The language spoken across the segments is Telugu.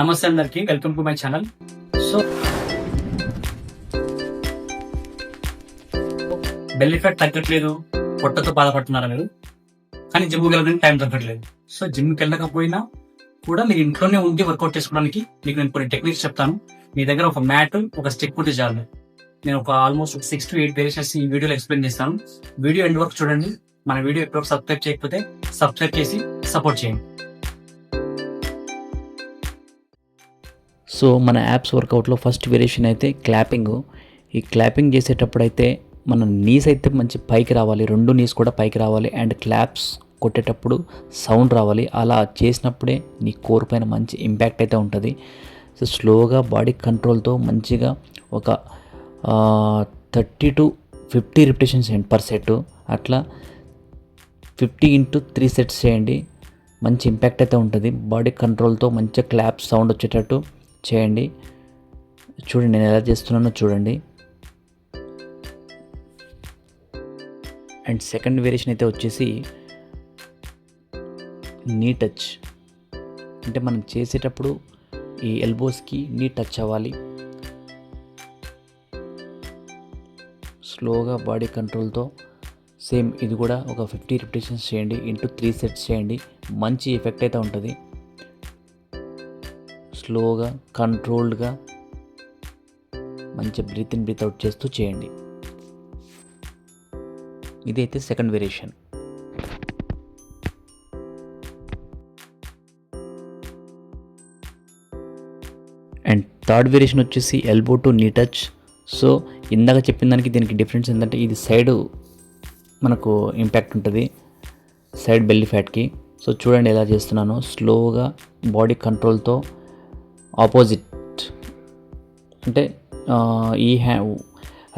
నమస్తే అందరికి welcome to my channel. So belly fat తగ్గట్లేదు పొట్టతో బాధపడుతున్నారా మీరు? కానీ జిమ్కి వెళ్ళడానికి టైం దొరకట్లేదు. సో జిమ్కి వెళ్ళకపోయినా కూడా మీరు ఇంట్లోనే ఉండి వర్కౌట్ చేసుకోవడానికి మీకు నేను కొన్ని టెక్నిక్స్ చెప్తాను. మీ దగ్గర ఒక మ్యాట్ ఒక స్టిక్ ఉంటే చాలు. నేను ఒక ఆల్మోస్ట్ ఒక సిక్స్ టు ఎయిట్ వేరియేషన్స్ ఈ వీడియోలో ఎక్స్ప్లెయిన్ చేస్తాను. వీడియో ఎండ్ వరకు చూడండి. మన వీడియో ఎప్పుడు సబ్స్క్రైబ్ చేయకపోతే సబ్స్క్రైబ్ చేసి సపోర్ట్ చేయండి. సో మన యాప్స్ వర్కౌట్లో ఫస్ట్ వేరియేషన్ అయితే క్లాపింగ్ ఈ క్లాపింగ్ చేసేటప్పుడు అయితే మన నీస్ అయితే మంచి పైకి రావాలి. రెండు నీస్ కూడా పైకి రావాలి. అండ్ క్లాప్స్ కొట్టేటప్పుడు సౌండ్ రావాలి. అలా చేసినప్పుడే నీ కోర్ పైన మంచి ఇంపాక్ట్ అయితే ఉంటుంది. సో స్లోగా బాడీ కంట్రోల్తో మంచిగా ఒక థర్టీ టు ఫిఫ్టీ రిపిటేషన్స్ చేయండి పర్ సెట్ అట్లా ఫిఫ్టీ ఇంటూ త్రీ సెట్స్ చేయండి. మంచి ఇంపాక్ట్ అయితే ఉంటుంది. బాడీ కంట్రోల్తో మంచిగా క్లాప్ సౌండ్ వచ్చేటట్టు. చేయండి. చూడండి నేను ఎలా చేస్తున్నానో చూడండి. అండ్ సెకండ్ వేరియేషన్ అయితే వచ్చేసి నీ టచ్. అంటే మనం చేసేటప్పుడు ఈ ఎల్బోస్కి నీ టచ్ అవ్వాలి. స్లోగా బాడీ కంట్రోల్తో సేమ్ ఇది కూడా ఒక ఫిఫ్టీ రిపిటేషన్స్ చేయండి ఇంటూ త్రీ సెట్స్ చేయండి. మంచి ఎఫెక్ట్ అయితే ఉంటుంది. స్లోగా కంట్రోల్డ్గా మంచి బ్రీత్ ఇన్ బ్రీత్ అవుట్ చేస్తూ చేయండి. ఇదైతే second variation. And third variation వచ్చేసి elbow to knee touch. So ఇందాక చెప్పిన దానికి దీనికి డిఫరెన్స్ ఏంటంటే ఇది సైడ్ మనకు ఇంపాక్ట్ ఉంటుంది. Side belly ఫ్యాట్కి. సో చూడండి ఎలా చేస్తున్నానో. స్లోగా బాడీ కంట్రోల్తో ఆపోజిట్ అంటే ఈ హ్యా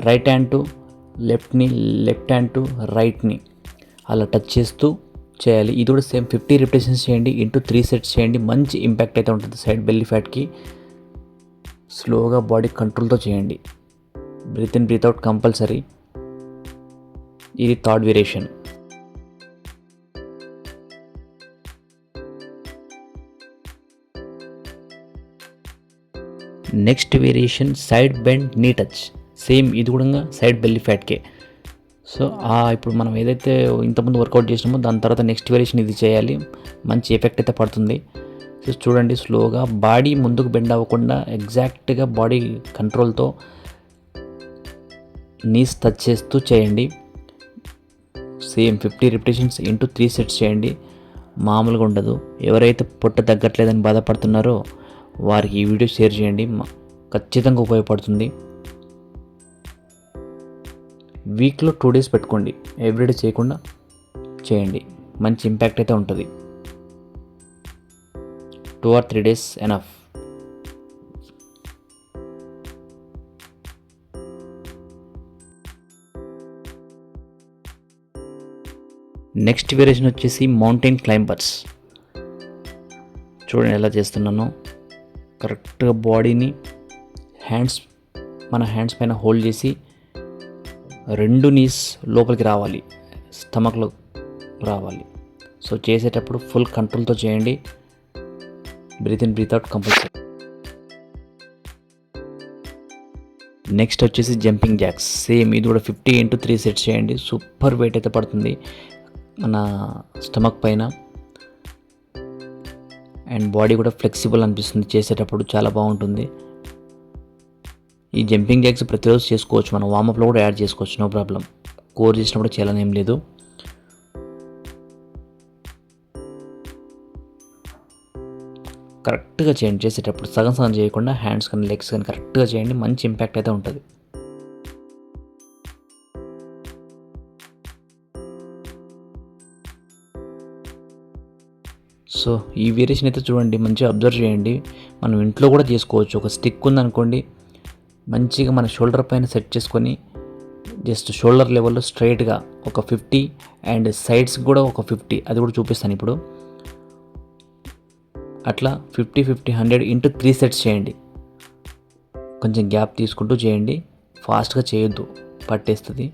రైట్ హ్యాండ్ టు లెఫ్ట్ని లెఫ్ట్ హ్యాండ్ టు రైట్ని అలా టచ్ చేస్తూ చేయాలి. ఇది కూడా సేమ్ ఫిఫ్టీ రిపిటేషన్స్ చేయండి ఇంటూ త్రీ సెట్స్ చేయండి మంచి ఇంపాక్ట్ అయితే ఉంటుంది సైడ్ బెల్లీ ఫ్యాట్కి స్లోగా బాడీ కంట్రోల్తో చేయండి. Breathe in breathe out compulsory ఇది third variation next variation side bend knee touch same ఇది కూడా సైడ్ బెల్లి ఫ్యాట్కే సో ఇప్పుడు మనం ఏదైతే ఇంతకుముందు వర్కౌట్ చేసినామో దాని తర్వాత నెక్స్ట్ వేరియేషన్ ఇది చేయాలి. మంచి ఎఫెక్ట్ అయితే పడుతుంది. సో చూడండి స్లోగా బాడీ ముందుకు బెండ్ అవ్వకుండా ఎగ్జాక్ట్గా బాడీ కంట్రోల్తో నీస్ టచ్ చేస్తూ చేయండి. Same fifty repetitions into three sets చేయండి. మామూలుగా ఉండదు. ఎవరైతే పొట్ట తగ్గట్లేదని బాధపడుతున్నారో వారికి ఈ వీడియో షేర్ చేయండి. ఖచ్చితంగా ఉపయోగపడుతుంది. వీక్లో టూ డేస్ పెట్టుకోండి. ఎవ్రీడే చేయకుండా చేయండి. మంచి ఇంపాక్ట్ అయితే ఉంటుంది. Two or three days enough. Next variation వచ్చేసి మౌంటైన్ క్లైంబర్స్. చూడండి ఎలా చేస్తున్నానో. కరెక్ట్గా బాడీని హ్యాండ్స్ మన హ్యాండ్స్ పైన హోల్డ్ చేసి రెండు నీస్ లోపలికి రావాలి స్టమక్లో రావాలి. సో చేసేటప్పుడు ఫుల్ కంట్రోల్తో చేయండి. Breathe in breathe out compulsory. Next వచ్చేసి జంపింగ్ జాక్స్. సేమ్ ఇది కూడా ఫిఫ్టీ ఇంటూ త్రీ సెట్స్ చేయండి. సూపర్ వెయిట్ అయితే పడుతుంది. మన స్టమక్ పైన అండ్ బాడీ కూడా ఫ్లెక్సిబుల్ అనిపిస్తుంది చేసేటప్పుడు చాలా బాగుంటుంది. ఈ జంపింగ్ జాక్స్ ప్రతిరోజు చేసుకోవచ్చు మనం వామప్లో కూడా యాడ్ చేసుకోవచ్చు నో ప్రాబ్లం. కోర్ చేసినప్పుడు చేయాలని ఏం లేదు. కరెక్ట్గా చేయండి చేసేటప్పుడు సగం సగం చేయకుండా హ్యాండ్స్ కానీ లెగ్స్ కానీ కరెక్ట్గా చేయండి మంచి ఇంపాక్ట్ అయితే ఉంటుంది. సో ఈ వేరియేషన్ అయితే చూడండి మంచిగా అబ్జర్వ్ చేయండి. మనం ఇంట్లో కూడా చేసుకోవచ్చు. ఒక స్టిక్ ఉందనుకోండి మంచిగా మన షోల్డర్ పైన సెట్ చేసుకొని జస్ట్ షోల్డర్ లెవెల్లో స్ట్రైట్గా ఒక ఫిఫ్టీ అండ్ సైడ్స్ కూడా ఒక ఫిఫ్టీ. అది కూడా చూపిస్తాను ఇప్పుడు. అట్లా fifty fifty hundred into three sets చేయండి. కొంచెం గ్యాప్ తీసుకుంటూ చేయండి. ఫాస్ట్గా చేయొద్దు. పట్టేస్తుంది.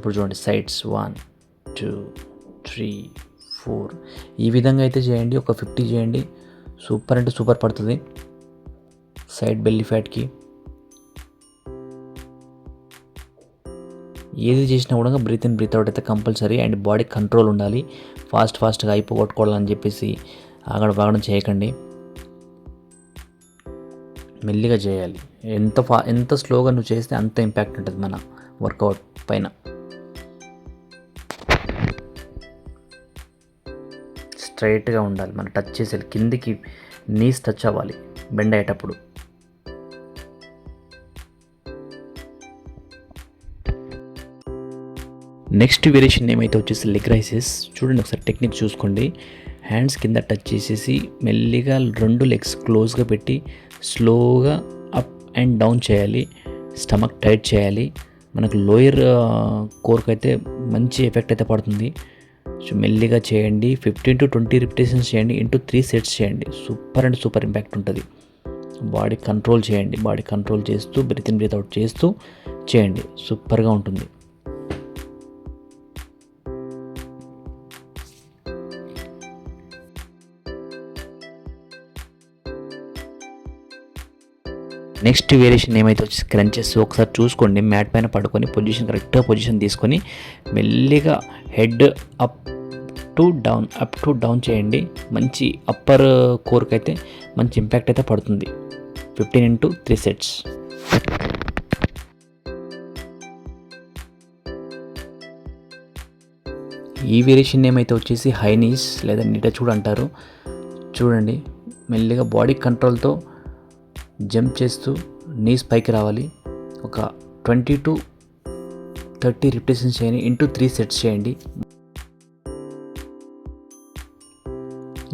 ఇప్పుడు చూడండి sides one two three four ఈ విధంగా అయితే చేయండి ఒక ఫిఫ్టీ చేయండి. సూపర్ అంటే సూపర్ పడుతుంది. సైడ్ బెల్లి ఫ్యాట్కి ఏది చేసినా కూడా బ్రీత్ ఇన్ బ్రీత్ అవుట్ అయితే కంపల్సరీ అండ్ బాడీ కంట్రోల్ ఉండాలి. ఫాస్ట్ ఫాస్ట్గా అయిపోగొట్టుకోవాలని చెప్పేసి ఆగడం బాగడం చేయకండి. మెల్లిగా చేయాలి. ఎంత ఫా ఎంత స్లోగా నువ్వు చేస్తే అంత ఇంపాక్ట్ ఉంటుంది మన వర్కౌట్ పైన. స్ట్రైట్గా ఉండాలి. మనం టచ్ చేసేది కిందికి నీస్ టచ్ అవ్వాలి. బెండ్ అయ్యేటప్పుడు. నెక్స్ట్ వేరియేషన్ ఏమైతే వచ్చేసి లెగ్ రైసెస్ చూడండి ఒకసారి టెక్నిక్ చూసుకోండి. హ్యాండ్స్ కింద టచ్ చేసేసి మెల్లిగా రెండు లెగ్స్ క్లోజ్గా పెట్టి స్లోగా అప్ అండ్ డౌన్ చేయాలి. స్టమక్ టైట్ చేయాలి. మనకు లోయర్ కోర్క్ అయితే మంచి ఎఫెక్ట్ అయితే పడుతుంది. సో మెల్లిగా చేయండి. ఫిఫ్టీన్ టు ట్వంటీ రిపిటేషన్స్ చేయండి. ఇంటూ త్రీ సెట్స్ చేయండి. సూపర్ అండ్ సూపర్ ఇంపాక్ట్ ఉంటుంది. బాడీ కంట్రోల్ చేయండి. బాడీ కంట్రోల్ చేస్తూ బ్రీత్ ఇన్ బ్రీత్ అవుట్ చేస్తూ చేయండి. సూపర్గా ఉంటుంది. నెక్స్ట్ వేరియేషన్ ఏమైతే వచ్చి క్రంచెస్ ఒకసారి చూసుకోండి మ్యాట్ పైన పడుకొని పొజిషన్ కరెక్ట్గా పొజిషన్ తీసుకొని మెల్లిగా head up to down up to down చేయండి. మంచి అప్పర్ కోర్క్ అయితే మంచి ఇంపాక్ట్ అయితే పడుతుంది. ఫిఫ్టీన్ ఇంటూ త్రీ సెట్స్ ఈ వేరియేషన్ ఏమైతే వచ్చేసి హై నీస్ లేదా నిటచ్ కూడా అంటారు చూడండి మెల్లిగా బాడీ కంట్రోల్తో జంప్ చేస్తూ నీస్ పైకి రావాలి. ఒక ట్వంటీ టు థర్టీ రిపిటేషన్స్ చేయండి. ఇంటూ త్రీ సెట్స్ చేయండి.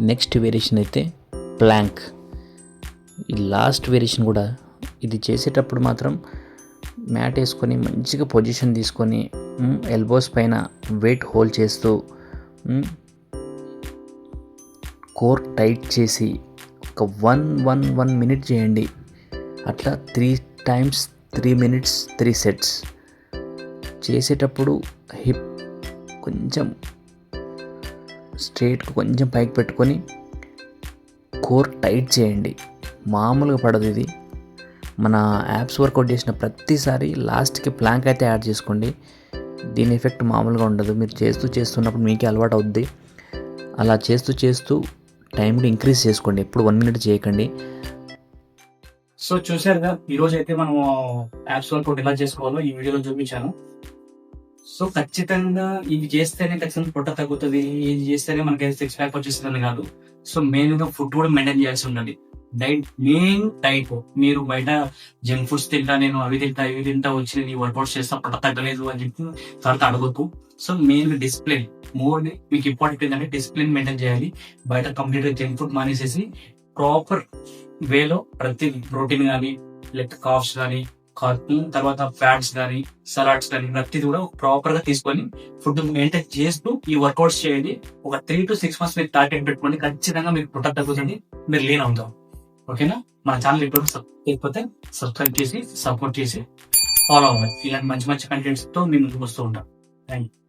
నెక్స్ట్ వేరియేషన్ అయితే ప్లాంక్. ఈ లాస్ట్ వేరియేషన్ కూడా ఇది చేసేటప్పుడు మాత్రం మ్యాట్ వేసుకొని మంచిగా పొజిషన్ తీసుకొని ఎల్బోస్ పైన వెయిట్ హోల్డ్ చేస్తూ కోర్ టైట్ చేసి ఒక వన్ వన్ వన్ మినిట్ చేయండి. అట్లా three times three minutes three sets చేసేటప్పుడు హిప్ కొంచెం స్ట్రేట్ కొంచెం పైకి పెట్టుకొని కోర్ టైట్ చేయండి. మామూలుగా పడదు ఇది. మన యాప్స్ వర్కౌట్ చేసిన ప్రతిసారి లాస్ట్కి ప్లాంక్ అయితే యాడ్ చేసుకోండి. దీని ఎఫెక్ట్ మామూలుగా ఉండదు. మీరు చేస్తూ చేస్తున్నప్పుడు మీకే అలవాటు అవుద్ది. అలా చేస్తూ చేస్తూ టైం కూడా ఇంక్రీజ్ చేసుకోండి. ఎప్పుడు వన్ మినిట్ చేయకండి. సో చూసారుగా ఈ రోజు అయితే మనం యాప్స్ వర్కౌట్ ఎలా చేసుకోవాలో ఈ వీడియోలో చూపించాను. సో ఖచ్చితంగా ఇవి చేస్తేనే ఖచ్చితంగా పొట్ట తగ్గుతుంది ఇది చేస్తేనే మనకి సిక్స్ ప్యాక్ వచ్చేస్తుందని కాదు. సో మెయిన్గా ఫుడ్ కూడా మెయింటైన్ చేయాల్సి ఉండాలి. డైట్ మెయిన్ డైట్ మీరు బయట జంక్ ఫుడ్స్ తింటా నేను అవి తింటా ఇవి తింటా వచ్చి నీ వర్కౌట్స్ చేస్తా పొట్ట తగ్గలేదు అని చెప్పి తర్వాత అడగొద్దు. సో మెయిన్ డిసిప్లిన్ మోర్ మీకు ఇంపార్టెంట్ ఏంటంటే డిసిప్లిన్ మెయింటైన్ చేయాలి. బయట కంప్లీట్గా జంక్ ఫుడ్ మానేసేసి ప్రాపర్ వేలో ప్రతి ప్రోటీన్ కానీ లేకపోతే కాఫ్స్ కానీ తర్వాత ఫ్యాట్స్ కానీ సలాడ్స్ కానీ ప్రతిది కూడా ప్రాపర్గా తీసుకొని ఫుడ్ మెయింటైన్ చేస్తూ ఈ వర్కౌట్స్ చేయండి. ఒక త్రీ టు సిక్స్ మంత్స్ మీరు టార్గెట్ పెట్టుకోండి. ఖచ్చితంగా మీకు పుట్ట తగ్గుతుంది మీరు లీన్ అవుతాం ఓకేనా మన ఛానల్ ఇప్పుడు లేకపోతే సబ్స్క్రైబ్ చేసి సపోర్ట్ చేసి ఫాలో అవ్వాలి ఇలాంటి మంచి మంచి కంటెంట్స్తో మీ ముందుకు వస్తూ ఉంటాం. Thank you